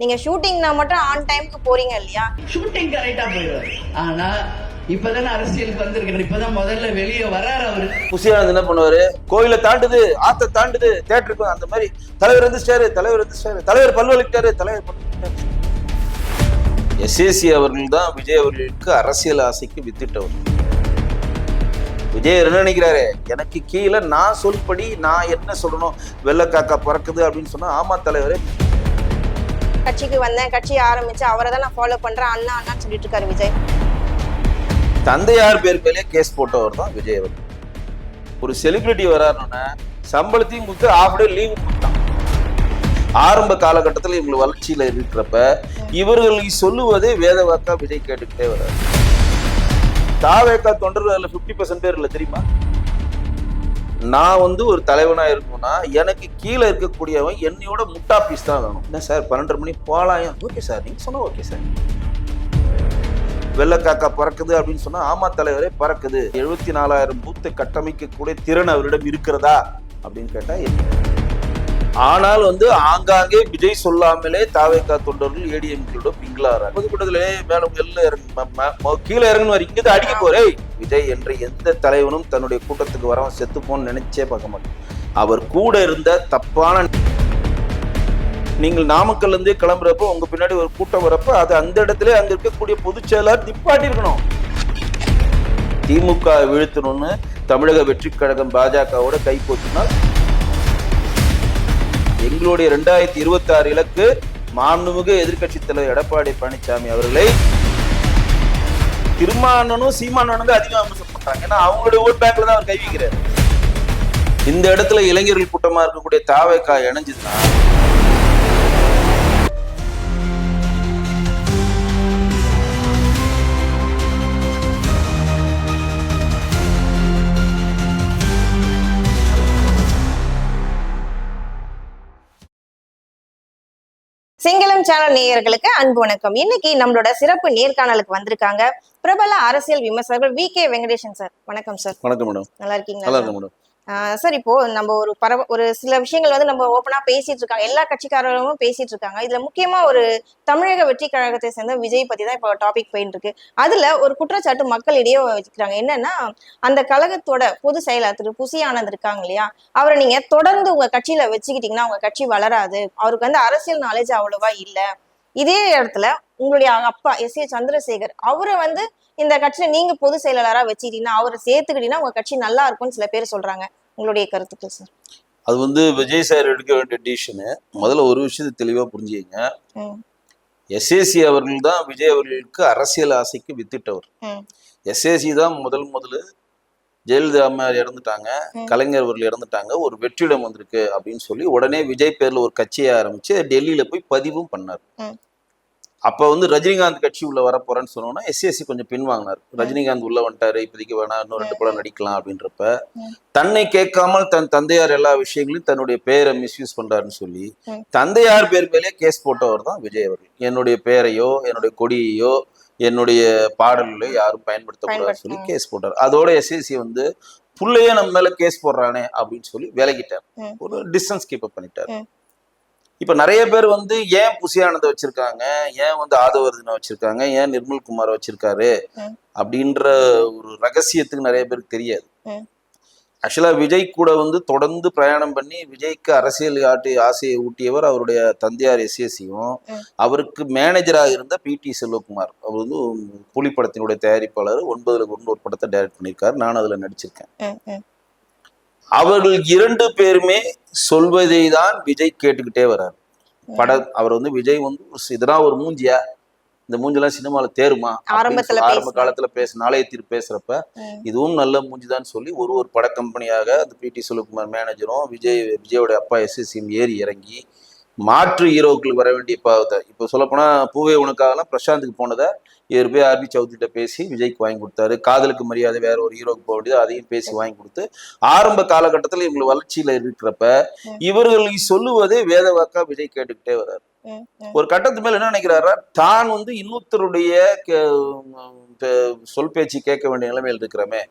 நீங்க ஷூட்டிங்னா மட்டும் ஆன் டைம்க்கு போறீங்க இல்லையா? ஷூட்டிங் கரெக்டா போயிடுவாரு. ஆனா இப்பதானே அரசியலுக்கு வந்திருக்காரு இப்பதான் முதல்ல வெளியே வர்றாரு அவரு. புசியானது என்ன பண்ணுவாரு? கோயிலை தாண்டுது ஆத்த தாண்டுது தேட்டருக்கு அந்த மாதிரி தலைவர் வந்துச்சாரு தலைவர் வந்துச்சாரு தலைவர் பல்வழிக்கிட்டாரு தலைவர் எஸ்ஏசி அவர்கள் தான் விஜய் அவர்களுக்கு அரசியல் ஆசைக்கு வித்திட்டவர். விஜய் என்ன நினைக்கிறாரு? எனக்கு கீழே நான் சொல்படி நான் என்ன சொல்லணும்? வெள்ளக்காக்கா பறக்குது அப்படின்னு சொன்னா ஆமா தலைவரே. கட்சிக்கு வந்தேன் கட்சி ஆரம்பிச்சு அவரை தான் நான் ஃபாலோ பண்றேன். அண்ணா அண்ணான்னு சொல்லிட்டு இருக்காரு விஜய். தந்தையார் பேர் மேலே கேஸ் போட்டவர் தான் விஜய் அவர் ஒரு செலிபிரிட்டி வராருன்னா சம்பளத்தையும் கொடுத்து ஆஃப் டே லீவ் கொடுத்தான். ஆரம்ப காலகட்டத்தில் இவங்க வளர்ச்சியில இருக்கிறப்ப இவர்களுக்கு சொல்லுவதே வேத வாக்கா விஜய் கேட்டுக்கிட்டே வர்றாரு. தாவேக்கா தொண்டர்கள் அதில் ஃபிஃப்டி பர்சன்ட் பேர் இல்லை தெரியுமா? நான் வந்து ஒரு தலைவனா இருக்கணும்னா எனக்கு கீழே இருக்கக்கூடியவன் என்னையோட முட்டா பீஸ் தான் வேணும். என்ன சார்? பன்னெண்டரை மணி போகலாம் ஓகே சார் நீங்க சொன்னா ஓகே சார் வெள்ளக்காக்கா பறக்குது அப்படின்னு சொன்னா ஆமா தலைவரே பறக்குது. எழுபத்தி நாலாயிரம் பூத்தை கட்டமைக்கக்கூடிய திறன் அவரிடம் இருக்கிறதா? அப்படின்னு கேட்டா ஆனால் வந்து ஆங்காங்கே விஜய் சொல்லாமலே தாவேக்கா தொண்டர்கள் ஏடிஎம்களோட பிங்களாரு பொதுக்கூட்டத்திலே மேல எல்லாம் இறங்கு ம- ம- கீழே இறங்கணும் வரைக்கும் இங்கே அடிக்க போறே விஜய் என்ற எந்த தலைவனும் தன்னுடைய கூட்டத்துக்கு வரவன் செத்துப்போன்னு நினைச்சே பார்க்க மாட்டேன். அவர் கூட இருந்த தப்பான நீங்கள் நாமக்கல்ல இருந்தே கிளம்புறப்போ உங்க பின்னாடி ஒரு கூட்டம் வரப்ப அது அந்த இடத்துல அங்க இருக்கக்கூடிய பொதுச் செயலாளர் நிப்பாட்டி இருக்கணும் திமுக வீழ்த்தணும்னு தமிழக வெற்றி கழகம் பாஜகவோட கை எங்களுடைய ரெண்டாயிரத்தி இருபத்தி ஆறு இலக்கு மாண்புமிகு எதிர்க்கட்சி தலைவர் எடப்பாடி பழனிசாமி அவர்களை திருமானனும் சீமானனும் தான் அதிகம் விமர்சனம் பண்றாங்க. ஏன்னா அவங்களுடைய ஓட் பேங்க்ல தான் அவர் கைவிக்கிறார் இந்த இடத்துல இளைஞர்கள் கூட்டமா இருக்கக்கூடிய தாவைக்காய் இணைஞ்சதுன்னா சேனல் நேயர்களுக்கு அன்பு வணக்கம். இன்னைக்கு நம்மளோட சிறப்பு நேர்காணலுக்கு வந்திருக்காங்க பிரபல அரசியல் விமர்சகர்கள் வி கே வெங்கடேசன் சார். வணக்கம் சார். வணக்கம் மேடம். நல்லா நல்லா இருக்கீங்களா இருக்கும் மேடம். சார் இப்போ நம்ம ஒரு பரவ ஒரு சில விஷயங்கள் வந்து நம்ம ஓப்பனா பேசிட்டு இருக்காங்க. எல்லா கட்சிக்காரர்களும் பேசிட்டு இருக்காங்க. இதுல முக்கியமா ஒரு தமிழக வெற்றி கழகத்தை சேர்ந்த விஜய் பத்தி தான் இப்போ டாபிக் போயிட்டு இருக்கு. அதுல ஒரு குற்றச்சாட்டு மக்களிடையே வச்சுக்கிறாங்க என்னன்னா அந்த கழகத்தோட பொது செயலாளர் திரு. புசி ஆனந்த் இருக்காங்க இல்லையா? அவரை நீங்க தொடர்ந்து உங்க கட்சியில வச்சுக்கிட்டீங்கன்னா உங்க கட்சி வளராது. அவருக்கு வந்து அரசியல் நாலேஜ் அவ்வளவா இல்லை. இதே இடத்துல உங்களுடைய அப்பா எஸ் ஏ சந்திரசேகர் அவரை வந்து இந்த கட்சியில நீங்க பொதுச் செயலாளரா வச்சுக்கிட்டீங்கன்னா அவரை சேர்த்துக்கிட்டீங்கன்னா உங்க கட்சி நல்லா இருக்கும்னு சில பேர் சொல்றாங்க. உங்களுடைய கருத்துக்கள் சார் அது வந்து விஜய் சார் எடுக்க வேண்டிய டிசிஷனு முதல்ல ஒரு விஷயத்தை தெளிவா புரிஞ்சுக்கங்க. ம், எஸ்ஏசி அவர்கள் தான் விஜய் அவர்களுக்கு அரசியல் ஆசைக்கு வித்திட்டவர். எஸ்ஏசி தான் முதல் முதல்ல ஜெயலலிதா அம்மா இறந்துட்டாங்க. கலைஞர் அவர்கள் இறந்துட்டாங்க. ஒரு வெற்றிடம் வந்திருக்கு அப்படின்னு சொல்லி உடனே விஜய் பேர்ல ஒரு கட்சியை ஆரம்பிச்சு டெல்லியில போய் பதிவும் பண்ணார். அப்ப வந்து ரஜினிகாந்த் கட்சி உள்ள வர போறேன்னு சொன்னோன்னா எஸ்எஸ்சி கொஞ்சம் பின்வாங்கினார் ரஜினிகாந்த் உள்ள வந்துட்டாரு இப்போதைக்கு வேணா இன்னும் ரெண்டு படம் நடிக்கலாம் அப்படின்றப்ப. தன்னை கேட்காமல் தன் தந்தையார் எல்லா விஷயங்களையும் தன்னுடைய பேரை மிஸ்யூஸ் பண்றாருன்னு சொல்லி. தந்தையார் பேர் மேலே கேஸ் போட்டவர் தான் விஜய் அவர்கள் என்னுடைய பேரையோ என்னுடைய கொடியையோ என்னுடைய பாடல்களோ யாரும் பயன்படுத்தக்கூடாதுன்னு சொல்லி கேஸ் போட்டார் அதோட எஸ்எஸ்சி வந்து புள்ளையே நம்ம மேல கேஸ் போடுறானே அப்படின்னு சொல்லி விலகிட்டார். ஒரு டிஸ்டன்ஸ் கீப் அப் பண்ணிட்டார். இப்ப நிறைய பேர் வந்து ஏன் புசியானதை வச்சிருக்காங்க? ஏன் வந்து ஆதவர்தனை வச்சிருக்காங்க? ஏன் நிர்மல் குமார் வச்சிருக்காரு. அப்படின்ற ஒரு ரகசியத்துக்கு நிறைய பேருக்கு தெரியாது. ஆக்சுவலா விஜய் கூட வந்து தொடர்ந்து பிரயாணம் பண்ணி விஜய்க்கு அரசியல் ஆட்டி ஆசையை ஊட்டியவர் அவருடைய தந்தையார் எஸ்எஸ்சியும். அவருக்கு மேனேஜராக இருந்த பி டி செல்வகுமார். அவர் வந்து புலி படத்தினுடைய தயாரிப்பாளர். ஒன்பதுல ஒன்று ஒரு படத்தை டைரக்ட் பண்ணியிருக்காரு. நான் அதுல நடிச்சிருக்கேன். அவர்கள் இரண்டு பேருமே சொல்வதை தான் விஜய் கேட்டுக்கிட்டே வர்றார் பட அவர் வந்து விஜய் வந்து இதெல்லாம் ஒரு மூஞ்சியா இந்த மூஞ்செல்லாம் சினிமால தேருமா ஆரம்பத்துல ஆரம்ப. காலத்துல பேச நாளையத்தீர் பேசுறப்ப. இதுவும் நல்ல மூஞ்சிதான் சொல்லி ஒரு ஒரு பட கம்பெனியாக அந்த பிடி செல்வகுமார் மேனேஜரும் விஜய் விஜயோட அப்பா எஸ்எஸ்சியும் ஏறி இறங்கி மாற்று ஹீரோக்கள் வர வேண்டிய பாவத்தை இப்போ சொல்லப்போனா பூவே உனக்காகலாம் பிரசாந்துக்கு போனதை இவர் போய் ஆர்பி சௌத்ரிட்ட பேசி விஜய்க்கு வாங்கி கொடுத்தாரு காதலுக்கு மரியாதை வேற ஒரு ஹீரோக்கு போக வேண்டியது அதையும் பேசி வாங்கி கொடுத்து ஆரம்ப காலகட்டத்தில் இவங்க வளர்ச்சியில இருக்கிறப்ப ம். இவர்கள் சொல்லுவதே வேத வாக்கா விஜய் கேட்டுக்கிட்டே வர்றாரு. ஒரு கட்டத்து மேல என்ன நினைக்கிறாரா தான் வந்து இன்னொருத்தருடைய சொல் பேச்சு கேட்க வேண்டிய நிலைமையில் இருக்கிறோமே.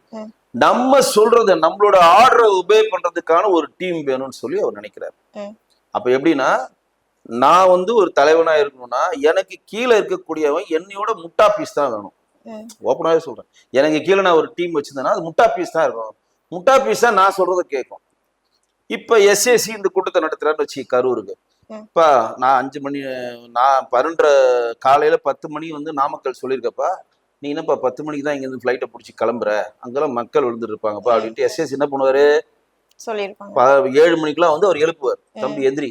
நம்ம சொல்றத நம்மளோட ஆர்டரை உபே பண்றதுக்கான ஒரு டீம் வேணும்னு சொல்லி அவர் நினைக்கிறார். அப்ப எப்படின்னா நான் வந்து ஒரு தலைவனா இருக்கணும்னா எனக்கு கீழே இருக்கக்கூடியவன் என்னையோட முட்டா பீஸ் தான் வேணும். ம். ஓப்பனாவே சொல்றேன். எனக்கு கீழே நான் ஒரு டீம் வச்சிருந்தேன்னா அது முட்டா பீஸ் தான் இருக்கும். முட்டா பீஸ் தான் நான் சொல்றதை கேட்கும். இப்ப எஸ்எஸ்சி இந்த கூட்டத்தை நடத்துறான்னு வச்சு கரூருக்கு. இப்ப நான் அஞ்சு மணி நான் பன்னெண்டரை காலையில பத்து மணி வந்து நாமக்கல் சொல்லியிருக்கப்பா நீ என்னப்பா பத்து மணிக்கு தான் இங்கேருந்து ஃப்ளைட்டை பிடிச்சி கிளம்புற? அங்கெல்லாம் மக்கள் விழுந்துட்டு இருப்பாங்கப்பா அப்படின்ட்டு எஸ்எஸ் என்ன பண்ணுவாரு? சொல்லியிருப்பாங்க. ஏழு மணிக்கெல்லாம் வந்து அவர் எழுப்புவார். தம்பி எந்திரி.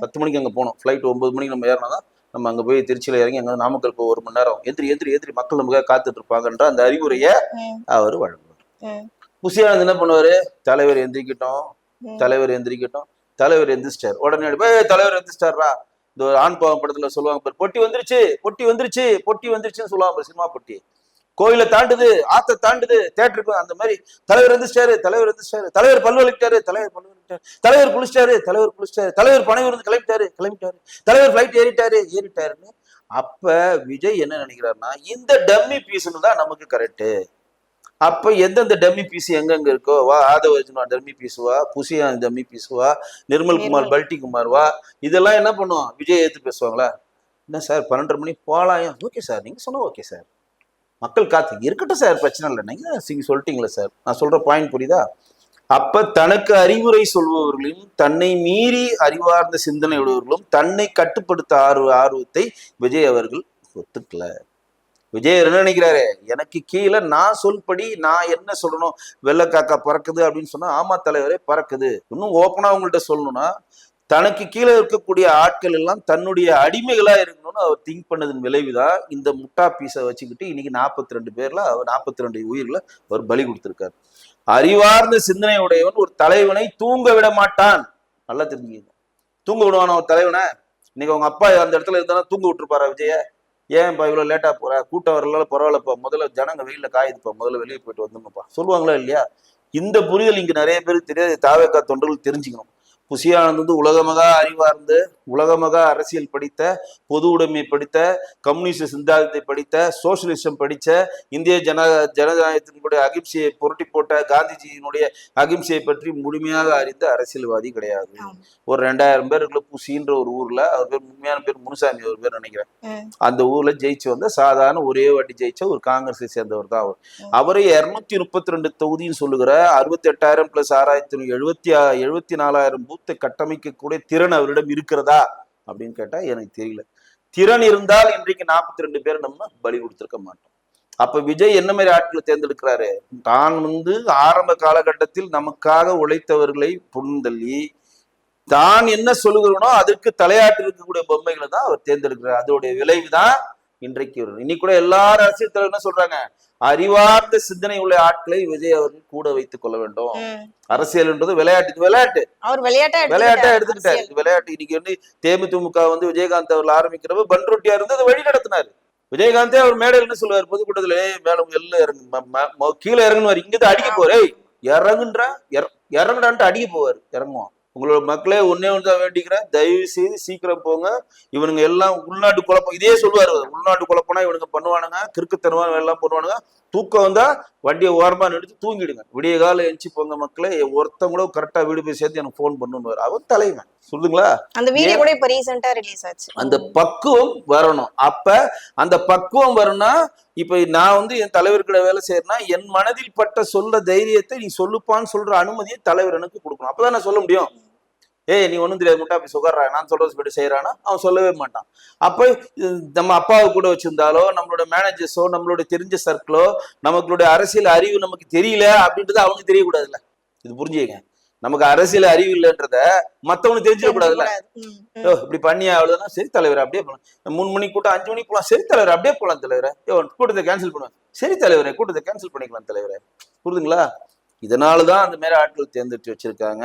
பத்து மணிக்கு அங்கே போனோம் ஃப்ளைட் ஒன்பது மணிக்கு நம்ம ஏறினா தான் நம்ம அங்கே போய் திருச்சியில் இறங்கி அங்கே நாமக்கல் போய் ஒரு மணி நேரம் எந்திரி எந்திரி எந்திரி. மக்கள் நமக்காக காத்துட்டு இருப்பாங்கன்ற அந்த அறிவுரையை. அவர் வழங்குவார். புசியானந்த் என்ன பண்ணுவாரு? தலைவர் எந்திரிக்கட்டும். தலைவர் எந்திரிக்கட்டும். தலைவர் எந்திரிச்சிட்டார். உடனே "ஏய், தலைவர் எந்திரிச்சிட்டாரா இந்த ஒரு ஆண் பாவம் படத்துல சொல்லுவாங்க பொட்டி வந்துருச்சு பொட்டி வந்துருச்சு பொட்டி வந்துருச்சுன்னு சொல்லுவாங்க சினிமா பொட்டி. கோயிலை தாண்டுது ஆத்த தாண்டுது தேட்டருக்கு அந்த மாதிரி தலைவர் எந்திரிச்சிட்டாரு தலைவர் எந்திரிச்சிட்டாரு தலைவர் பல்லு வலிக்கிட்டாரு தலைவர் பல்லு வலிக்கிட்டாரு தலைவர் குளிச்சிட்டாரு தலைவர் குளிச்சிட்டாரு தலைவர் பனை விருந்து கிளம்பிட்டாரு கிளம்பிட்டாரு தலைவர் ஃபிளைட் ஏறிட்டாரு ஏறிட்டாருன்னு அப்ப விஜய் என்ன நினைக்கிறாருன்னா இந்த டம்மி பீஸ்னு தான் நமக்கு கரெக்ட் அப்ப எந்தெந்த டம்மி பீஸ் எங்கெங்க இருக்கோ வா ஆதவ அர்ஜுனா டம்மி பீஸ் வா புசியா டம்மி பீஸ் வா நிர்மல் குமார் நிர்மல். பல்டி குமார் வா இதெல்லாம் என்ன பண்ணுவோம் விஜய் ஏத்து பேசுவாங்களா? என்ன சார் பன்னெண்டரை மணி போலாம் ஓகே சார் நீங்க சொன்னா ஓகே சார். மக்கள் காத்து இருக்கட்டும் சார் பிரச்சனை இல்லை. நீங்க தான் சொல்லிட்டீங்களா சார். நான் சொல்ற பாயிண்ட் புரியுதா? அப்ப தனக்கு அறிவுரை சொல்பவர்களையும் தன்னை மீறி அறிவார்ந்த சிந்தனை உடையவர்களும் தன்னை கட்டுப்படுத்த ஆர்வ ஆர்வத்தை விஜய் அவர்கள் ஒத்துக்கல. விஜய் என்ன நினைக்கிறாரு? எனக்கு கீழே நான் சொல்படி நான் என்ன சொல்லணும்? வெள்ளக்காக்கா பறக்குது அப்படின்னு சொன்னா ஆமா தலைவரே பறக்குது. இன்னும் ஓப்பனா உங்கள்கிட்ட சொல்லணும்னா தனக்கு கீழே இருக்கக்கூடிய ஆட்கள் எல்லாம் தன்னுடைய அடிமைகளா இருக்கணும்னு அவர் திங்க் பண்ணதன் விளைவுதான் இந்த முட்டா பீஸை வச்சுக்கிட்டு இன்னைக்கு நாற்பத்தி ரெண்டு பேர்ல அவர் நாற்பத்தி ரெண்டு உயிர்ல அவர் பலி கொடுத்திருக்காரு. அறிவார்ந்த சிந்தனை உடையவன் ஒரு தலைவனை தூங்க விட மாட்டான். நல்லா தெரிஞ்சுக்கங்க. தூங்க விடுவான ஒரு தலைவனை? இன்னைக்கு அவங்க அப்பா அந்த இடத்துல இருந்தாலும் தூங்க விட்டுருப்பாரா விஜய? ஏன்ப்பா இவ்வளவு லேட்டா போற? கூட்டம் வரலாம் பரவாயில்லப்பா. முதல்ல ஜனங்க வெயில காயுதுப்பா. முதல்ல வெளியே போயிட்டு வந்துடணும்ப்பா. சொல்லுவாங்களா இல்லையா? இந்த புரிதல் இங்க நிறைய பேருக்கு தெரியாது. தாவேக்கா தொண்டர்கள் தெரிஞ்சுக்கணும். புசியானந்த் வந்து உலகமகா அறிவார்ந்து உலகமகா அரசியல் படித்த பொது உடைமை படித்த கம்யூனிஸ்ட் சிந்தாந்தத்தை படித்த சோசியலிசம் படித்த இந்திய ஜன ஜனநாயகத்தினுடைய அகிம்சையை புரட்டி போட்ட காந்திஜியினுடைய அகிம்சையை பற்றி முழுமையாக அறிந்த அரசியல்வாதி கிடையாது. ஒரு ரெண்டாயிரம் பேருக்குள்ள புசின்ற ஒரு ஊர்ல அவர் பேர் உண்மையான பேர் முனுசாமி ஒரு பேர் நினைக்கிறேன். அந்த ஊர்ல ஜெயிச்சு வந்த சாதாரண ஒரே வாட்டி ஜெயிச்ச ஒரு காங்கிரஸை சேர்ந்தவர் தான் அவர். அவரை இருநூத்தி முப்பத்தி ரெண்டு தொகுதின்னு சொல்லுகிற அறுபத்தி எட்டாயிரம் பிளஸ் ஆறாயிரத்தி எழுபத்தி எழுபத்தி நாலாயிரம் பூத்தை கட்டமைக்கக்கூடிய திறன் அவரிடம் இருக்கிறதா அப்படின்னு கேட்டா எனக்கு தெரியல. திறன் இருந்தால் இன்றைக்கு நாற்பத்தி ரெண்டு பேர் நம்ம பலி கொடுத்திருக்க மாட்டோம். அப்ப விஜய் என்ன மாதிரி ஆட்களை தேர்ந்தெடுக்கிறாரு? தான் வந்து ஆரம்ப காலகட்டத்தில் நமக்காக உழைத்தவர்களை புண்தள்ளி தான் என்ன சொல்லுகிறோனோ அதற்கு தலையாட்டு இருக்கக்கூடிய பொம்மைகளை தான் அவர் தேர்ந்தெடுக்கிறார். அதோடைய விளைவு தான் இன்றைக்கு. இன்னைக்கு கூட எல்லாரும் அரசியல் தலைவர் என்ன சொல்றாங்க? அறிவார்ந்த சிந்தனை உள்ள ஆட்களை விஜய் அவர்கள் கூட வைத்துக் கொள்ள வேண்டும். அரசியல் என்றது விளையாட்டு விளையாட்டு. அவர் விளையாட்டா விளையாட்டா எடுத்துக்கிட்டாரு. விளையாட்டு. இன்னைக்கு வந்து தேமுதிமுக வந்து விஜயகாந்த் அவர்கள் ஆரம்பிக்கிறப்ப பன்ருட்டியா இருந்து அதை வழி நடத்தினாரு விஜயகாந்தே அவர் மேடையில் என்ன சொல்லுவார்? பொதுக்கூட்டத்துல "ஏய், மேல உங்க எல்லாம் இறங்கு கீழே இறங்குவார் இங்கிருந்து அடிக்க போறே இறங்குன்றா இற- இறங்குடான்ட்டு அடிக்க போவார். இறங்குவான். உங்களோட மக்களே ஒன்னே ஒன்று தான் வேண்டிக்கிறேன். தயவு செய்து சீக்கிரம் போங்க. இவனுங்க எல்லாம் உள்நாட்டு குழப்பம். இதே சொல்லுவாரு. உள்நாட்டு குழப்பம்னா இவனுங்க பண்ணுவானுங்க கிறுக்குத்தனமா எல்லாம் பண்ணுவானுங்க. தூக்கம் வந்தா வண்டியை ஓரமா நிறுத்தி தூங்கிடுங்க. விடிய காலம் எஞ்சி போங்க மக்களே. ஒருத்தன் கூட கரெக்டா வீடு போய் சேர்த்து எனக்கு ஃபோன் பண்ணுன்னு அவர் தலைவன். சொல்லுங்களா அந்த வீடியோ கூட இப்ப ரீசெண்டா ரிலீஸ் ஆச்சு. அந்த பக்குவம் வரணும். அப்ப அந்த பக்குவம் வரணும்னா இப்ப நான் வந்து என் தலைவர்கிட்ட வேலை செய்யறேன்னா என் மனதில் பட்ட சொல்ற தைரியத்தை நீ சொல்லுப்பான்னு சொல்ற அனுமதியை தலைவர் எனக்கு கொடுக்கணும். அப்பதான் நான் சொல்ல முடியும்? ஏய் நீ ஒண்ணும் தெரியாது முட்டா போய் சுகர்றா நான் சொல்றது சொல்லி செய்யறானா அவன் சொல்லவே மாட்டான். அப்ப நம்ம அப்பாவை கூட வச்சிருந்தாலோ நம்மளோட மேனேஜர்ஸோ நம்மளோட தெரிஞ்ச சர்க்கிளோ நம்மளுடைய அரசியல் அறிவு நமக்கு தெரியல அப்படின்றது அவனுக்கு தெரியக்கூடாதுல்ல. இது புரிஞ்சுக்கங்க. நமக்கு அரசியல் அறிவு இல்லைன்றத மத்தவனுக்கு தெரிஞ்சிடக்கூடாதுல்ல. ஓ. இப்படி பண்ணியா அவ்வளவுதான்? சரி தலைவர் அப்படியே போலாம். மூணு மணிக்கு கூட்டம் அஞ்சு மணிக்கு போலாம். சரி தலைவர் அப்படியே போலாம் தலைவரே. கூட்டத்தை கேன்சல் பண்ணுவேன். சரி தலைவரே கூட்டத்தை கேன்சல் பண்ணிக்கலாம் தலைவரே. இதனால தான் அந்த மாதிரி ஆட்கள் தேர்ந்தெடுத்து வச்சிருக்காங்க.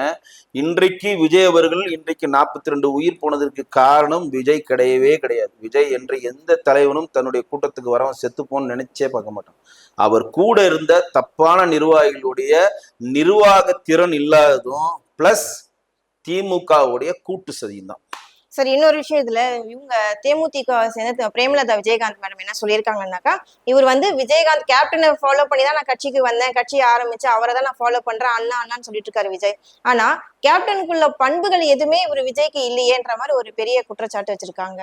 இன்றைக்கு விஜய் அவர்கள் இன்றைக்கு நாற்பத்தி ரெண்டு உயிர் போனதற்கு காரணம் விஜய் கிடையவே கிடையாது. விஜய் என்ற எந்த தலைவனும் தன்னுடைய கூட்டத்துக்கு வரவன் செத்துப்போன்னு நினைச்சே பார்க்க மாட்டான். அவர் கூட இருந்த தப்பான நிர்வாகிகளுடைய நிர்வாக திறன் இல்லாததும் பிளஸ் திமுகவுடைய கூட்டு சதியும் தான். சார் இன்னொரு விஷயம் இதுல. இவங்க தேமுதிக சேர்ந்த பிரேமலதா விஜயகாந்த் மேடம் என்ன சொல்லியிருக்காங்கன்னாக்கா இவர் வந்து விஜயகாந்த் கேப்டனை ஃபாலோ பண்ணி தான் நான் கட்சிக்கு வந்தேன். கட்சி ஆரம்பிச்சு அவரை தான் நான் ஃபாலோ பண்றேன். அண்ணா அண்ணான்னு சொல்லிட்டு இருக்காரு விஜய். ஆனா கேப்டனுக்குள்ள பண்புகள் எதுவுமே இவர் விஜய்க்கு இல்லையேன்ற மாதிரி ஒரு பெரிய குற்றச்சாட்டு வச்சிருக்காங்க.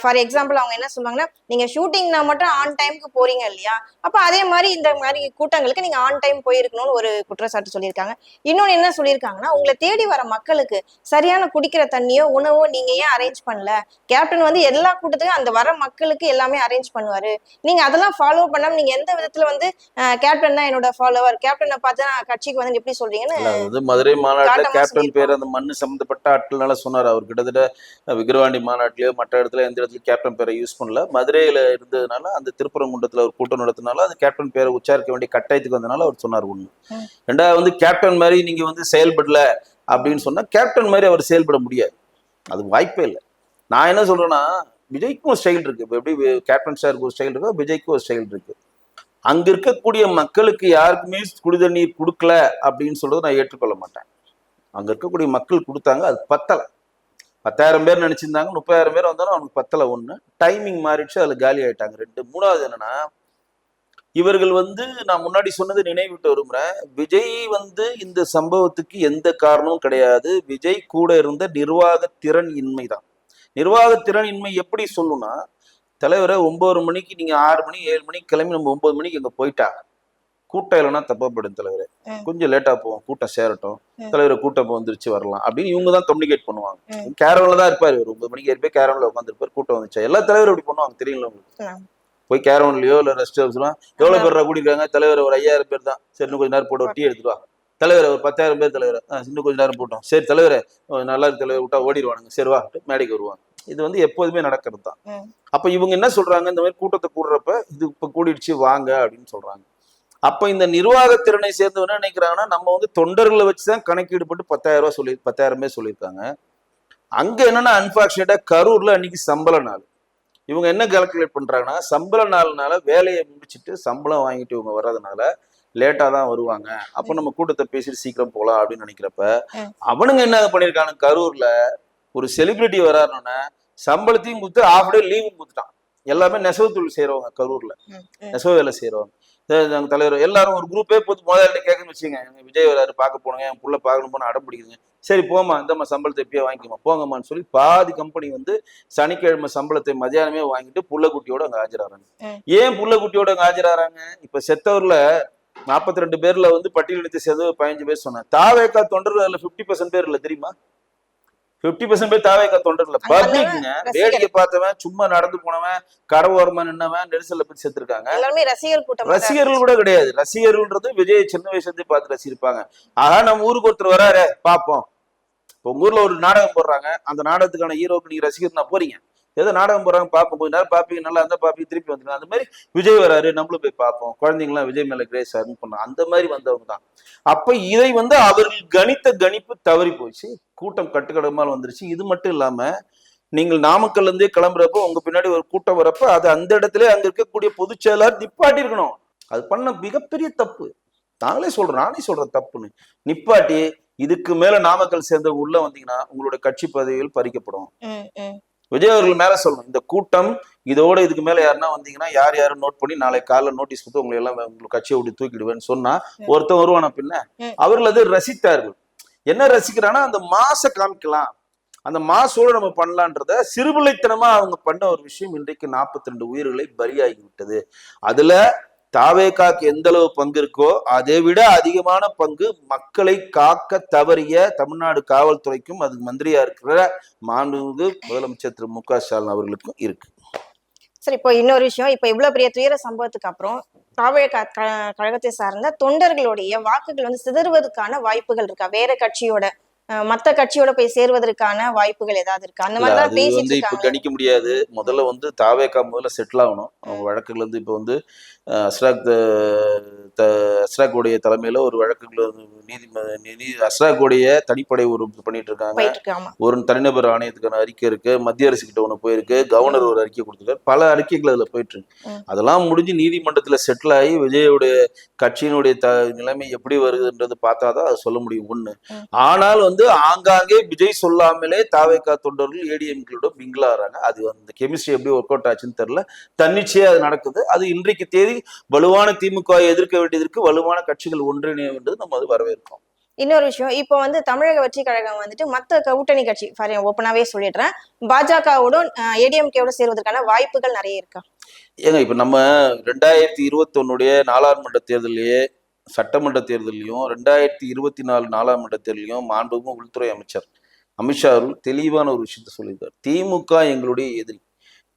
ஃபார் எக்ஸாம்பிள் அவங்க என்ன சொல்லுவாங்கன்னா நீங்க ஷூட்டிங்னா மட்டும் ஆன் டைம்க்கு போறீங்க இல்லையா? அப்ப அதே மாதிரி இந்த மாதிரி கூட்டங்களுக்கு நீங்க ஆன் டைம் போயிருக்கணும்னு ஒரு குற்றச்சாட்டு சொல்லியிருக்காங்க. இன்னொன்னு என்ன சொல்லியிருக்காங்கன்னா உங்களை தேடி வர மக்களுக்கு சரியான குடிக்கிற தண்ணியோ உணவோ நீங்க ஏன் அரேஞ்ச் பண்ணல? கேப்டன் வந்து எல்லா கூட்டத்துக்கும் அந்த வர மக்களுக்கு எல்லாமே அரேஞ்ச் பண்ணுவாரு. நீங்க அதெல்லாம் ஃபாலோ பண்ணாம நீங்க எந்த விதத்துல வந்து கேப்டன் தான் என்னோட ஃபாலோவர் கேப்டனை பார்த்து கட்சிக்கு வந்து எப்படி சொல்றீங்கன்னு மதுரை மாநாட்டுல கேப்டன். பேர் அந்த மண்ணு சம்பந்தப்பட்ட ஆட்கள்னால சொன்னார். அவர் கிட்டத்தட்ட அஹ், விக்கிரவாண்டி மாநாட்டிலயோ மற்ற இடத்துல எந்த இடத்துல கேப்டன் பேரை யூஸ் பண்ணல. மதுரையில இருந்ததுனால அந்த திருப்பரங்குன்றத்துல ஒரு கூட்டம் நடத்தினால அந்த கேப்டன் பேரை உச்சாரிக்க வேண்டிய கட்டாயத்துக்கு வந்தனால அவர் சொன்னார் ஒண்ணு. ம். ரெண்டாவது வந்து கேப்டன் மாதிரி நீங்க வந்து செயல்படல அப்படின்னு சொன்னா கேப்டன் மாதிரி அவர் செயல்பட முடியாது. அது வாய்ப்பே இல்லை. நான் என்ன சொல்றேன்னா விஜய்க்கும் ஒரு ஸ்டைல் இருக்கு. இப்போ எப்படி கேப்டன் சாருக்கு ஒரு ஸ்டைல் இருக்கோ விஜய்க்கும் ஒரு ஸ்டைல் இருக்கு. அங்க இருக்கக்கூடிய மக்களுக்கு யாருக்குமே குடிதண்ணீர் கொடுக்கல அப்படின்னு சொல்றது நான் ஏற்றுக்கொள்ள மாட்டேன். அங்க இருக்கக்கூடிய மக்கள் கொடுத்தாங்க அது பத்தலை. பத்தாயிரம் பேர் நினைச்சிருந்தாங்க முப்பதாயிரம் பேர் வந்தாலும் அவனுக்கு பத்தலை ஒண்ணு. டைமிங் மாறிடுச்சு அதுல காலி ஆயிட்டாங்க ரெண்டு. மூணாவது என்னன்னா இவர்கள் வந்து நான் முன்னாடி சொன்னது நினைவிட்டு விரும்புறேன். விஜய் வந்து இந்த சம்பவத்துக்கு எந்த காரணமும் கிடையாது. விஜய் கூட இருந்த நிர்வாக திறன் இன்மை தான் நிர்வாக திறன் இன்மை எப்படி சொல்லுன்னா தலைவரை ஒன்பது மணிக்கு நீங்க ஆறு மணி ஏழு மணிக்கு கிளம்பி நம்ம ஒன்பது மணிக்கு அங்க போயிட்டாங்க கூட்டம் இல்லைன்னா தப்பாப்படும் தலைவரே. கொஞ்சம் லேட்டா போவோம் கூட்டம் சேரட்டும். தலைவரை கூட்டம் வந்துருச்சு வரலாம். அப்படின்னு இவங்க தான் கம்யூனிகேட் பண்ணுவாங்க. கேரவன்ல தான் இருப்பாரு ஒரு ஒன்பது மணிக்கு ஏற்பி கேரவன்ல உட்காந்துருப்பாரு கூட்டம் வந்துச்சு? எல்லா தலைவரும் இப்படி பண்ணுவாங்க தெரியல உங்களுக்கு. போய் கேரவன்லயோ இல்ல ரெஸ்ட் ஹவுஸ்லாம் எவ்வளவு பேர் கூட்டிருக்காங்க? தலைவர் ஒரு ஐயாயிரம் பேர் தான். சரி இன்னும் கொஞ்ச நேரம் போட்டு டீ எடுத்துட்டு வா. தலைவர் ஒரு பத்தாயிரம் பேர் தலைவர். இன்னும் கொஞ்ச நேரம் போட்டோம். சரி தலைவரே நல்லா இருக்கு தலைவர். விட்டா ஓடிடுவானுங்க. சரி வா மேடைக்கு வருவாங்க. இது வந்து எப்போதுமே நடக்கிறது தான். அப்ப இவங்க என்ன சொல்றாங்க? இந்த மாதிரி கூட்டத்தை கூடுறப்ப இது இப்ப கூடிடுச்சு வாங்க அப்படின்னு சொல்றாங்க. அப்ப இந்த நிர்வாக திறனை சேர்ந்தவங்க என்ன நினைக்கிறாங்கன்னா நம்ம வந்து தொண்டர்களை வச்சுதான் கணக்கீடு போட்டு பத்தாயிரம் ரூபாய் சொல்லி பத்தாயிரம் சொல்லியிருக்காங்க. அங்க என்னன்னா அன்பார்ச்சுனேட்டா கரூர்ல அன்னைக்கு சம்பள நாள். இவங்க என்ன கால்குலேட் பண்றாங்கன்னா சம்பள நாள்னால வேலையை முடிச்சிட்டு சம்பளம் வாங்கிட்டு இவங்க வர்றதுனால லேட்டா தான் வருவாங்க. அப்ப நம்ம கூட்டத்தை பேசிட்டு சீக்கிரம் போலாம் அப்படின்னு நினைக்கிறப்ப. அவனுங்க என்ன பண்ணிருக்கானுங்க கரூர்ல ஒரு செலிபிரிட்டி வராருன்னு சம்பளத்தையும் கொடுத்து ஆஃப் டே லீவும் கொடுத்துட்டான். எல்லாமே நெசவு தொழில் செய்றவங்க கரூர்ல. நெசவு வேலை செய்றவங்க. இந்த- நாங்க தலைவர். எல்லாரும் ஒரு குரூப்பே போட்டு முதல்ல கேட்கணும்னு வச்சுங்க விஜய் வராரு பார்க்க போனுங்க என் புள்ள பார்க்கணும் போன அடம் பிடிக்குதுங்க. சரி போமா இந்தம்மா சம்பளத்தை எப்பயே வாங்கிக்கோமா போங்கம்மான்னு சொல்லி பாதி கம்பெனி வந்து சனிக்கிழமை சம்பளத்தை மதியானமே வாங்கிட்டு புள்ள குட்டியோட அங்க ஆஜராறாங்க. ம். ஏன் புள்ள குட்டியோட அங்க ஆஜராறாங்க? இப்ப செத்தவர்ல நாற்பத்தி ரெண்டு பேர்ல வந்து பட்டியலினத்தை சேர்ந்து ஒரு பதினஞ்சு பேர் சொன்னேன் தாவேக்கா தொண்டர்கள் அதுல பிப்டி பர்சன்ட் பேர் இல்ல தெரியுமா? பிப்டி பர்சன்ட் பேர் தாவேக்கா தொண்டர்ல பப்ளிக்ங்க. வேடிக்கை பார்த்தவன் சும்மா நடந்து போனவன் கடை ஓரமா நின்னவன் நெரிசல்ல போய் ரசிகர் கூட்டம் ரசிகர்கள் கூட கிடையாது. ரசிகர்கள்ன்றது விஜய் சின்ன வயசுல இருந்தே பார்த்து ரசிச்சிருப்பாங்க. ஆஹா நம்ம ஊருக்கு ஒருத்தர் வராரு. பாப்போம் இப்போ உங்க ஊர்ல ஒரு நாடகம் போடுறாங்க. அந்த நாடகத்துக்கான ஹீரோக்கு நீங்க ரசிகர் நான் போறீங்க. ஏதோ நாடகம் போடுறாங்க பார்ப்போம் கொஞ்ச நேரம் பார்ப்பீங்க நல்லா இருந்தா பார்ப்பீங்க திருப்பி வந்துருங்க அந்த மாதிரி விஜய் வராரு நம்மளும் போய் பார்ப்போம். குழந்தைங்களாம் விஜய் மேல கிரேஸ் ஆகுன்னு பண்ணோம் அந்த மாதிரி வந்தவங்க தான். அப்ப இதை வந்து அவர்கள் கணித்த கணிப்பு தவறி போச்சு. கூட்டம் கட்டுக்கடமால் வந்துருச்சு. இது மட்டும் இல்லாம நீங்கள் நாமக்கல்ல இருந்தே கிளம்புறப்போ உங்க பின்னாடி ஒரு கூட்டம் வரப்ப அது அந்த இடத்துல அங்க இருக்கக்கூடிய பொதுச் செயலாளர் நிப்பாட்டி இருக்கணும் அது பண்ண மிகப்பெரிய தப்பு. நாங்களே சொல்றோம். நானே சொல்றேன் தப்புன்னு. நிப்பாட்டி இதுக்கு மேல நாமக்கல் சேர்ந்த உள்ள வந்தீங்கன்னா உங்களோட கட்சி பதவிகள் பறிக்கப்படும். விஜய் அவர்கள் மேல சொல்லணும். இந்த கூட்டம் இதோட இதுக்கு மேல யாருன்னா வந்தீங்கன்னா யார் யாரும் நோட் பண்ணி நாளை காலைல நோட்டீஸ் கொடுத்து உங்களை எல்லாம் உங்களுக்கு கட்சியை விட்டு தூக்கிடுவேன்னு சொன்னா ஒருத்தன் வருவானா பின்ன. அவர்கள் அதை ரசித்தார்கள். என்ன ரசிக்கிறான்னா அந்த மாச காமிக்கலாம். அந்த மாசோட நம்ம பண்ணலான்றத சிறுபிள்ளைத்தனமா அவங்க பண்ண ஒரு விஷயம் இன்றைக்கு 42 ரெண்டு உயிர்களை பலியாகி விட்டது. அதுல தாவேகாக்கு எந்த அளவு பங்கு இருக்கோ அதை விட அதிகமான பங்கு மக்களை காக்க தவறிய தமிழ்நாடு காவல்துறைக்கும் அது மந்திரியா இருக்கிற மாண்புமிகு முதலமைச்சர் திரு. மு. க. ஸ்டாலின் அவர்களுக்கும் இருக்கு. சரி இப்போ இன்னொரு விஷயம். இப்போ இவ்வளவு பெரிய துயர சம்பவத்துக்கு அப்புறம் தாவழ க- கழகத்தை சார்ந்த தொண்டர்களுடைய வாக்குகள் வந்து சிதறுவதற்கான வாய்ப்புகள் இருக்கா? வேற கட்சியோட மத்த கட்சியோட போய் சேர்வதற்கான வாய்ப்புகள் ஏதாவது இருக்கா? அந்த மாதிரி வந்து இப்ப கணிக்க முடியாது. முதல்ல வந்து தாவேக்கா முதல்ல செட்டில் ஆகணும். அவங்க வழக்குகள் வந்து இப்ப வந்து அஸ்ராக் அஸ்ராக்குடைய தலைமையில ஒரு வழக்குகள் நீதி நீதி அஸ்ராக்குடைய தனிப்படை ஒரு பண்ணிட்டு இருக்காங்க. ஒரு தனிநபர் ஆணையத்துக்கான அறிக்கை இருக்கு. மத்திய அரசு கிட்ட ஒன்று போயிருக்கு. கவர்னர் ஒரு அறிக்கை கொடுத்துருக்காரு. பல அறிக்கைகள் அதுல போயிட்டு இருக்கு. அதெல்லாம் முடிஞ்சு நீதிமன்றத்துல செட்டில் ஆகி விஜயோடைய கட்சியினுடைய த நிலைமை எப்படி வருதுன்றது பார்த்தாதான் அது சொல்ல முடியும். ஒண்ணு. ஆனால் வந்து வந்து ஆங்காங்கே விஜய் சொல்லாமலே தாவேக்கா தொண்டர்கள் ஏடிஎம்களோட மிங்கிளாகிறாங்க அது அந்த கெமிஸ்ட்ரி எப்படி ஒர்க் அவுட் ஆச்சுன்னு தெரியல. தன்னிச்சையா அது நடக்குது. அது இன்றைக்கு தேதி வலுவான திமுக எதிர்க்க வேண்டியதற்கு வலுவான கட்சிகள் ஒன்றிணைய வேண்டியது நம்ம அது வரவேற்கிறோம். இன்னொரு விஷயம் இப்போ வந்து தமிழக வெற்றி கழகம் வந்துட்டு மத்த கூட்டணி கட்சி ஃபார் ஓப்பனாவே சொல்லிடுறேன். பாஜகவுடன் ஏடிஎம்கேவோட சேர்வதற்கான வாய்ப்புகள் நிறைய இருக்கா? ஏங்க இப்ப நம்ம ரெண்டாயிரத்தி இருபத்தொன்னுடைய நாடாளுமன்ற தேர்தலையே சட்டமன்ற தேர்தலையும் ரெண்டாயிரத்தி இருபத்தி நாலு நாடாளுமன்ற தேர்தலையும் மாண்புமிகு உள்துறை அமைச்சர் அமித்ஷா அவர்கள் தெளிவான ஒரு விஷயத்த சொல்லியிருக்கார் திமுக எங்களுடைய எதிரி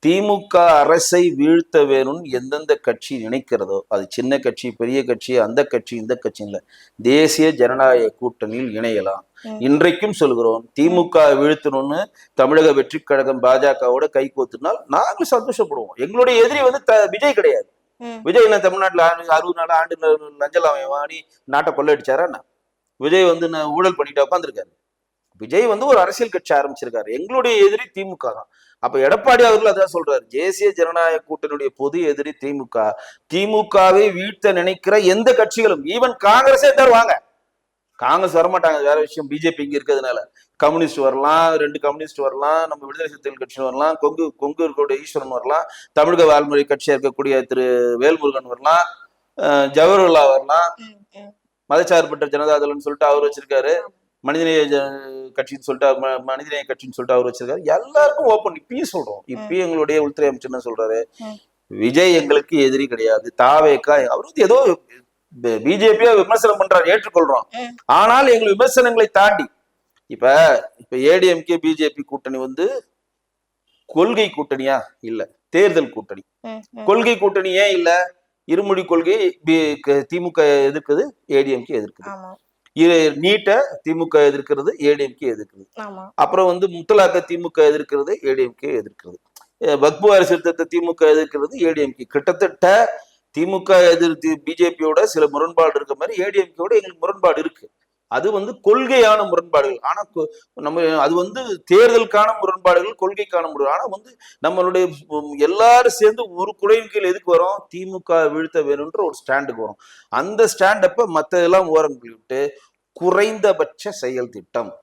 திமுக அரசை வீழ்த்த வேணும்னு எந்தெந்த கட்சி நினைக்கிறதோ அது சின்ன கட்சி பெரிய கட்சி அந்த கட்சி இந்த கட்சி இல்ல தேசிய ஜனநாயக கூட்டணியில் இணையலாம். இன்றைக்கும் சொல்கிறோம் திமுக வீழ்த்தணும்னு தமிழக வெற்றி கழகம் பாஜகவோட கை கோத்துனால் நாங்கள் சந்தோஷப்படுவோம் எங்களுடைய எதிரி வந்து விஜய் கிடையாது. விஜய் என்ன தமிழ்நாட்டுல அறுபது நாள் ஆண்டு ந- லஞ்சம் அவன் வாங்கி நாட்டை கொள்ளையடிச்சாரா என்ன? விஜய் வந்து நான் ஊழல் பண்ணிட்டு உட்காந்துருக்காரு விஜய் வந்து ஒரு அரசியல் கட்சி ஆரம்பிச்சிருக்காரு. எங்களுடைய எதிரி திமுக தான். அப்ப எடப்பாடி அவர்கள் அதான் சொல்றாரு. தேசிய ஜனநாயக கூட்டணியுடைய பொது எதிரி திமுக. திமுகவை வீழ்த்த நினைக்கிற எந்த கட்சிகளும் ஈவன் காங்கிரஸே தருவாங்க காங்கிரஸ் வரமாட்டாங்க. வேற விஷயம். பிஜேபி இங்க இருக்கிறதுனால. கம்யூனிஸ்ட் வரலாம் ரெண்டு கம்யூனிஸ்ட் வரலாம் நம்ம விடுதலை சிறுத்தைகள் கட்சி வரலாம் கொங்கு கொங்கு இருக்கக்கூடிய ஈஸ்வரன் வரலாம் தமிழக வாழ்மொழி கட்சியா இருக்கக்கூடிய திரு வேல்முருகன் வரலாம் ஜவஹர்லா வரலாம். மதச்சார்பற்ற ஜனதாதளம்னு சொல்லிட்டு அவர் வச்சிருக்காரு. மனிதநேய கட்சின்னு சொல்லிட்டு மனிதநேய கட்சின்னு சொல்லிட்டு அவர் வச்சிருக்காரு. எல்லாருக்கும் ஓப்பன் இப்பயும் சொல்றோம். இப்பயும் எங்களுடைய உள்துறை அமைச்சர் என்ன சொல்றாரு. விஜய் எங்களுக்கு எதிரி கிடையாது. தாவேக்கா அவர் வந்து ஏதோ பிஜேபியா விமர்சனம் பண்றாரு ஏற்றுக்கொள்றோம். ஆனால் எங்கள் விமர்சனங்களை தாண்டி இப்ப இப்ப ஏடிஎம்கே பிஜேபி கூட்டணி வந்து கொள்கை கூட்டணியா? இல்ல. தேர்தல் கூட்டணி. கொள்கை கூட்டணி ஏன் இல்ல? இருமொழி கொள்கை திமுக எதிர்க்குது ஏடிஎம்கே எதிர்க்குது. நீட்டை திமுக எதிர்க்கிறது ஏடிஎம்கே எதிர்க்கிறது அப்புறம் வந்து முத்தலாக்க திமுக எதிர்க்கிறது ஏடிஎம்கே எதிர்க்கிறது. வக்பு வாரி திருத்தத்தை திமுக எதிர்க்கிறது ஏடிஎம்கே கிட்டத்தட்ட திமுக எதிர்த்து பிஜேபியோட சில முரண்பாடு இருக்க மாதிரி ஏடிஎம்கேவோட எங்களுக்கு முரண்பாடு இருக்கு. அது வந்து கொள்கையான முரண்பாடுகள். ஆனா கொ- நம்ம அது வந்து தேர்தலுக்கான முரண்பாடுகள் கொள்கைக்கான முரண்பாடு. ஆனா வந்து நம்மளுடைய எல்லாரும் சேர்ந்து ஒரு குடையின் கீழ் எதுக்கு வரோம்? திமுக வீழ்த்த வேணும்ன்ற ஒரு ஸ்டாண்டுக்கு வரும். அந்த ஸ்டாண்டப்ப மத்த ஓரம் விட்டு குறைந்தபட்ச செயல் திட்டம்.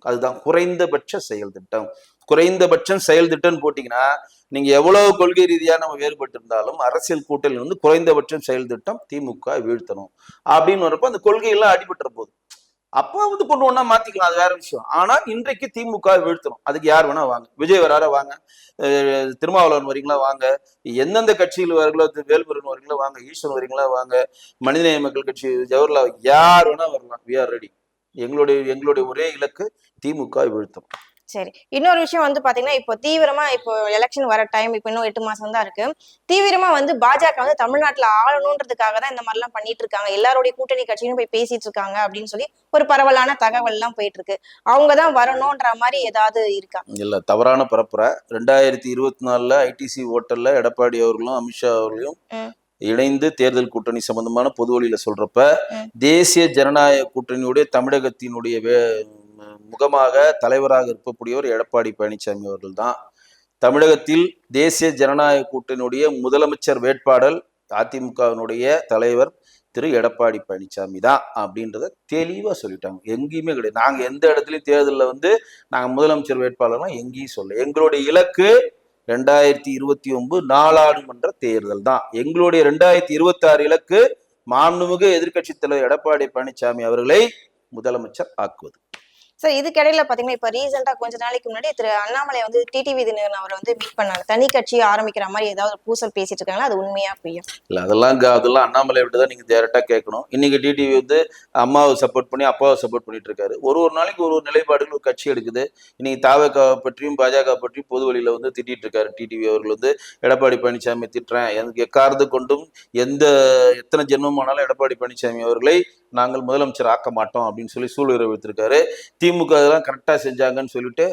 அதுதான் குறைந்தபட்ச செயல் திட்டம். குறைந்தபட்சம் செயல் திட்டம் போட்டீங்கன்னா நீங்க எவ்வளவு கொள்கை ரீதியா நம்ம வேறுபட்டு இருந்தாலும் அரசியல் கூட்டணி வந்து குறைந்தபட்சம் செயல் திட்டம் திமுக வீழ்த்தணும். அப்படின்னு வரப்ப அந்த கொள்கையெல்லாம் அடிபட்டுற போகுது அப்போ வந்து கொண்டு ஒன்றா மாத்திக்கலாம் அது வேற விஷயம். ஆனா இன்றைக்கு திமுக வீழ்த்தணும். அதுக்கு யார் வேணா வாங்க. விஜய் வரார வாங்க. திருமாவளவன் வரீங்களா வாங்க. எந்தெந்த கட்சியில் வரீங்களோ வேல்முருகன் வரீங்களா வாங்க. ஈஸ்வரன் வரீங்களா வாங்க. மனிதநேய மக்கள் கட்சி ஜவஹர்லால் யார் வேணா வரலாம். வி ஆர் ரெடி எங்களுடைய எங்களுடைய ஒரே இலக்கு திமுக வீழ்த்தணும். சரி. இன்னொரு விஷயம் வந்து பாத்தீங்கன்னா இப்போ தீவிரமா இப்போ எலெக்ஷன் வர டைம் இப்போ இன்னும் எட்டு மாசம் தான் இருக்கு. தீவிரமா வந்து பாஜக வந்து தமிழ்நாட்டுல ஆளணுன்றதுக்காக தான் இந்த மாதிரிலாம் பண்ணிட்டு இருக்காங்க. எல்லாருடைய கூட்டணி கட்சியும் போய் பேசிட்டு இருக்காங்க அப்படின்னு சொல்லி ஒரு பரவலான தகவல் எல்லாம் போயிட்டு இருக்கு. அவங்க தான் வரணும்ன்ற மாதிரி ஏதாவது இருக்கா? இல்ல தவறான பரப்புரை. ரெண்டாயிரத்தி இருபத்தி நாலுல ஐடிசி ஓட்டல்ல எடப்பாடி அவர்களும் அமித்ஷா அவர்களையும். இணைந்து தேர்தல் கூட்டணி சம்பந்தமான பொது வழியில சொல்றப்ப. தேசிய ஜனநாயக கூட்டணியுடைய தமிழகத்தினுடைய முகமாக தலைவராக இருக்கக்கூடியவர் எடப்பாடி பழனிசாமி அவர்கள் தான் தமிழகத்தில் தேசிய ஜனநாயக கூட்டணியுடைய முதலமைச்சர் வேட்பாளர் அதிமுகவினுடைய தலைவர் திரு எடப்பாடி பழனிசாமி தான் அப்படின்றத தெளிவாக சொல்லிட்டாங்க. எங்கேயுமே கிடையாது. நாங்கள் எந்த இடத்துலையும் தேர்தலில் வந்து நாங்கள் முதலமைச்சர் வேட்பாளர்லாம் எங்கேயும் சொல்ல. எங்களுடைய இலக்கு ரெண்டாயிரத்தி இருபத்தி ஒன்பது நாடாளுமன்ற தேர்தல் தான் எங்களுடைய ரெண்டாயிரத்தி இருபத்தி ஆறு இலக்கு மாண்புமிகு எதிர்க்கட்சி தலைவர் எடப்பாடி பழனிசாமி அவர்களை முதலமைச்சர் ஆக்குவது. சார் இதுக்கிடையில பாத்தீங்கன்னா இப்ப ரீசெண்டா கொஞ்ச நாளைக்கு முன்னாடி திரு அண்ணாமலை வந்து டிடிவி தினகரன் அவரை வந்து மீட் பண்ணாங்க. தனி கட்சி ஆரம்பிக்கிற மாதிரி ஏதாவது பூசல் பேசிட்டு இருக்காங்களா? அது உண்மையா பொய்யா? இல்ல அதெல்லாம் அதெல்லாம் அண்ணாமலை விட்டு தான் நீங்க டேரக்டா கேட்கணும். இன்னைக்கு டிடிவி வந்து அம்மாவை சப்போர்ட் பண்ணி அப்பாவை சப்போர்ட் பண்ணிட்டு இருக்காரு. ஒரு ஒரு நாளைக்கு ஒரு ஒரு நிலைப்பாடுகள் ஒரு கட்சி எடுக்குது. இன்னைக்கு தாவக பற்றியும் பாஜக பற்றியும் பொது வழியில வந்து திட்டிட்டு இருக்காரு டிடிவி அவர்கள் வந்து. எடப்பாடி பழனிசாமி திட்டுறேன். எனக்கு எக்காரது கொண்டும் எந்த எத்தனை ஜென்மமானாலும் எடப்பாடி பழனிசாமி அவர்களை நாங்கள் முதலமைச்சர் ஆக்க மாட்டோம் அப்படின்னு சொல்லி சூழ்நிலை வைத்திருக்காரு. திமுக இதெல்லாம் கரெக்டா செஞ்சாங்கன்னு சொல்லிட்டு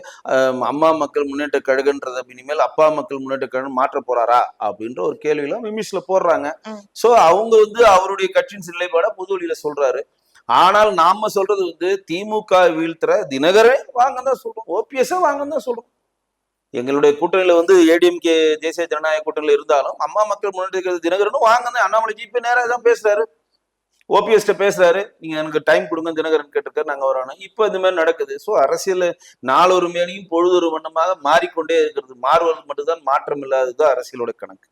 அம்மா மக்கள் முன்னேற்ற கழகன்றத இனிமேல் அப்பா மக்கள் முன்னேற்ற கழகம் மாற்ற போறாரா அப்படின்ற ஒரு கேள்வியெல்லாம் விமிஸ்ல போடுறாங்க. சோ அவங்க வந்து அவருடைய கட்சியின் நிலைப்பாட பொது வழியில சொல்றாரு. ஆனால் நாம சொல்றது வந்து திமுக வீழ்த்துற தினகரே வாங்க தான் சொல்றோம். ஓபிஎஸ் வாங்க தான் சொல்றோம். எங்களுடைய கூட்டணியில வந்து ஏடிஎம்கே தேசிய ஜனநாயக கூட்டணியில இருந்தாலும் அம்மா மக்கள் முன்னேற்ற தினகரனும் வாங்க அண்ணாமலை ஜிபி நேரா தான் பேசுறாரு. ஓபிஎஸ் பேசுறாரு. நீங்க எனக்கு டைம் கொடுங்க தினகரன் கேட்டிருக்காரு. நாங்க வரோம் இப்ப இந்த மாதிரி நடக்குது. சோ அரசியல் நாளொரு மேனியும் பொழுதொரு வண்ணமாக மாறிக்கொண்டே இருக்கிறது. மாறுவது மட்டும்தான் மாற்றம் இல்லாதது அரசியலோட கணக்கு.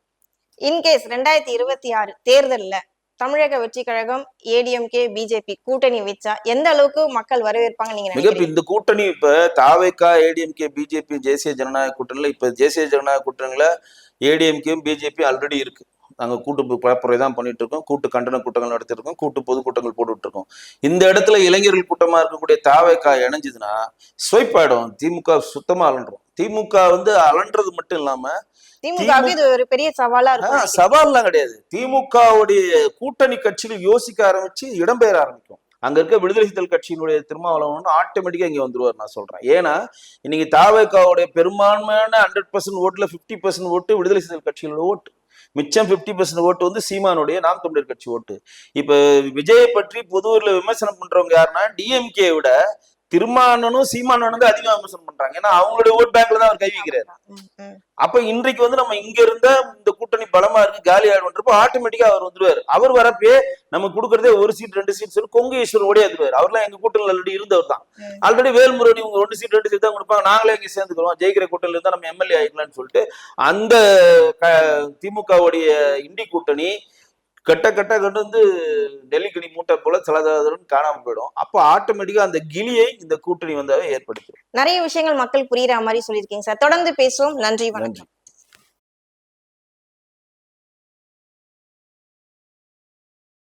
இன்கேஸ் ரெண்டாயிரத்தி இருபத்தி ஆறு தேர்தல்ல தமிழக வெற்றி கழகம் ஏடிஎம்கே பிஜேபி கூட்டணி வச்சா? எந்த அளவுக்கு மக்கள் வரவேற்பாங்க நீங்க இந்த கூட்டணி இப்ப தாவேக்கா ஏடிஎம்கே பிஜேபி தேசிய ஜனநாயக கூட்டணியில இப்ப தேசிய ஜனநாயக கூட்டணியில ஏடிஎம்கேயும் பிஜேபி ஆல்ரெடி இருக்கு. நாங்க கூட்டு பரப்புரை தான் பண்ணிட்டு இருக்கோம் கூட்டு கண்டன கூட்டங்கள் நடத்திட்டு இருக்கோம் கூட்டு பொதுக்கூட்டங்கள் போட்டுட்டு இருக்கோம் இந்த இடத்துல இளைஞர்கள் கூட்டமா இருக்கக்கூடிய தாவேக்கா இணைஞ்சதுன்னா ஸ்வைப் ஆயிடும். திமுக சுத்தமா அலண்டுரும் திமுக வந்து அலன்றது மட்டும் இல்லாம சவால்லாம் கிடையாது. திமுகவுடைய கூட்டணி கட்சிகள் யோசிக்க ஆரம்பிச்சு இடம்பெயர ஆரம்பிக்கும். அங்க இருக்க விடுதலை சிறுத்தைகள் கட்சியினுடைய திருமாவளவன் ஆட்டோமேட்டிக்கா இங்க வந்துருவார் நான் சொல்றேன். ஏன்னா இன்னைக்கு தாவேக்காவுடைய பெரும்பான்மையான ஹண்ட்ரட் பர்சன்ட் ஓட்டுல பிப்டி பர்சன்ட் ஓட்டு விடுதலை சிறுத்தைகள் கட்சிகளோட ஓட்டு. மிச்சம் பிப்டி பர்சன்ட் ஓட்டு வந்து சீமானுடைய நாம் தமிழர் கட்சி ஓட்டு. இப்ப விஜயை பற்றி பொதுவூர்ல விமர்சனம் பண்றவங்க யாருன்னா டிஎம்கே விட திருமானனும் சீமானனும் தான் அதிகமா விமர்சனம் பண்றாங்க. ஏன்னா அவங்களுடைய ஓட் பேங்க்ல தான் அவர் கை வைக்கிறார். அப்ப இன்றைக்கு வந்து நம்ம இங்க இருந்த இந்த கூட்டணி பலமா இருக்கு காலி ஆயிடுன்றப்ப ஆட்டோமேட்டிக்கா அவர் வந்துருவாரு. அவர் வரப்பே நம்ம கொடுக்கறதே ஒரு சீட் ரெண்டு சீட் சொல்லி கொங்கு ஈஸ்வரன் ஓடியே வந்துருவாரு. அவர்லாம் எங்க கூட்டணியில் ஆல்ரெடி இருந்தவர் தான். ஆல்ரெடி வேல்முருகன் இவங்க ரெண்டு சீட் ரெண்டு சீட் தான் கொடுப்பாங்க. நாங்களே இங்க சேர்ந்துக்கிறோம். ஜெயிக்கிற கூட்டணியில இருந்தா நம்ம எம்எல்ஏ ஆயிக்கலாம்னு சொல்லிட்டு அந்த திமுகவுடைய இண்டி கூட்டணி கட்ட கட்ட கொண்டு வந்து டெல்லிக்கணி மூட்டை போல சலதாதரன் காணாம போயிடும். அப்போ ஆட்டோமேட்டிக்கா அந்த கிளியை இந்த கூட்டணி வந்தாவே ஏற்படுத்தும் நிறைய விஷயங்கள் மக்கள் புரியுற மாதிரி சொல்லியிருக்கீங்க சார். தொடர்ந்து பேசுவோம். நன்றி வணக்கம்.